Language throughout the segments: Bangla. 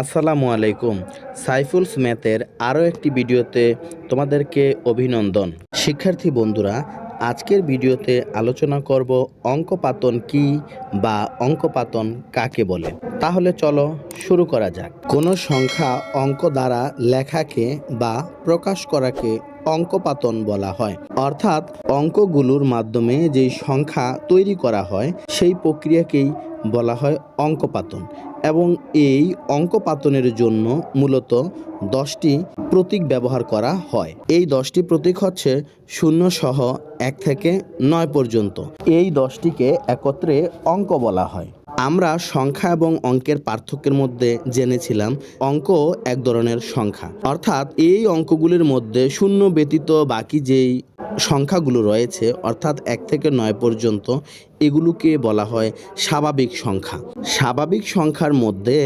আসসালামু আলাইকুম। সাইফুলস ম্যাথের আরও একটি ভিডিওতে তোমাদেরকে অভিনন্দন। শিক্ষার্থী বন্ধুরা, আজকের ভিডিওতে আলোচনা করব অঙ্কপাতন কি বা অঙ্কপাতন কাকে বলে। তাহলে চলো শুরু করা যাক। কোনো সংখ্যা অঙ্ক দ্বারা লেখাকে বা প্রকাশ করাকে অঙ্কপাতন বলা হয়। অর্থাৎ অঙ্কগুলোর মাধ্যমে যেই সংখ্যা তৈরি করা হয়, সেই প্রক্রিয়াকেই বলা হয় অঙ্কপাতন এবং এই অঙ্কপাতনের জন্য মূলত দশটি প্রতীক ব্যবহার করা হয়। এই দশটি প্রতীক হচ্ছে শূন্য সহ এক থেকে নয় পর্যন্ত। এই দশটিকে একত্রে অঙ্ক বলা হয়। আমরা সংখ্যা এবং অঙ্কের পার্থক্যের মধ্যে জেনেছিলাম অঙ্ক এক ধরনের সংখ্যা। অর্থাৎ এই অঙ্কগুলির মধ্যে শূন্য ব্যতীত বাকি যেই সংখ্যাগুলো রয়েছে, অর্থাৎ এক থেকে নয় পর্যন্ত, এগুলোকে বলা হয় স্বাভাবিক সংখ্যা। স্বাভাবিক সংখ্যার মধ্যে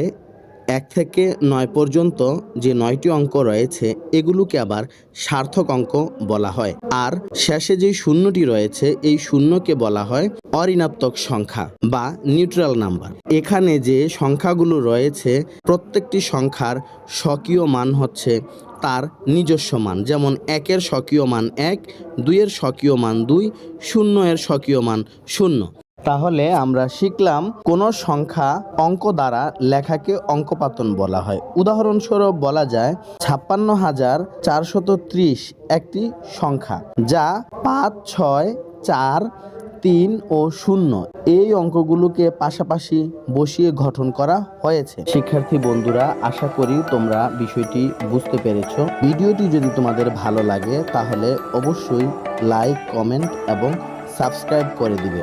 এক থেকে নয় পর্যন্ত যে নয়টি অঙ্ক রয়েছে, এগুলোকে আবার সার্থক অঙ্ক বলা হয়। আর শেষে যে শূন্যটি রয়েছে, এই শূন্যকে বলা হয় অঋণাত্মক সংখ্যা বা নিউট্রাল নাম্বার। এখানে যে সংখ্যাগুলো রয়েছে, প্রত্যেকটি সংখ্যার স্বকীয় মান হচ্ছে তার নিজস্ব মান। যেমন একের স্বকীয় মান এক, দুইয়ের স্বকীয় মান দুই শূন্য এর স্বকীয় মান শূন্য। তাহলে আমরা শিখলাম কোন সংখ্যা অঙ্ক দ্বারা লেখাকে অঙ্কপাতন বলা হয়। উদাহরণস্বরূপ বলা যায় ছাপ্পান্ন হাজার চারশত ত্রিশ একটি সংখ্যা, যা পাঁচ, ছয়, চার, তিন ও শূন্য এই অঙ্কগুলোকে পাশাপাশি বসিয়ে গঠন করা হয়েছে। শিক্ষার্থী বন্ধুরা, আশা করি তোমরা বিষয়টি বুঝতে পেরেছ। ভিডিওটি যদি তোমাদের ভালো লাগে, তাহলে অবশ্যই লাইক, কমেন্ট এবং সাবস্ক্রাইব করে দিবে।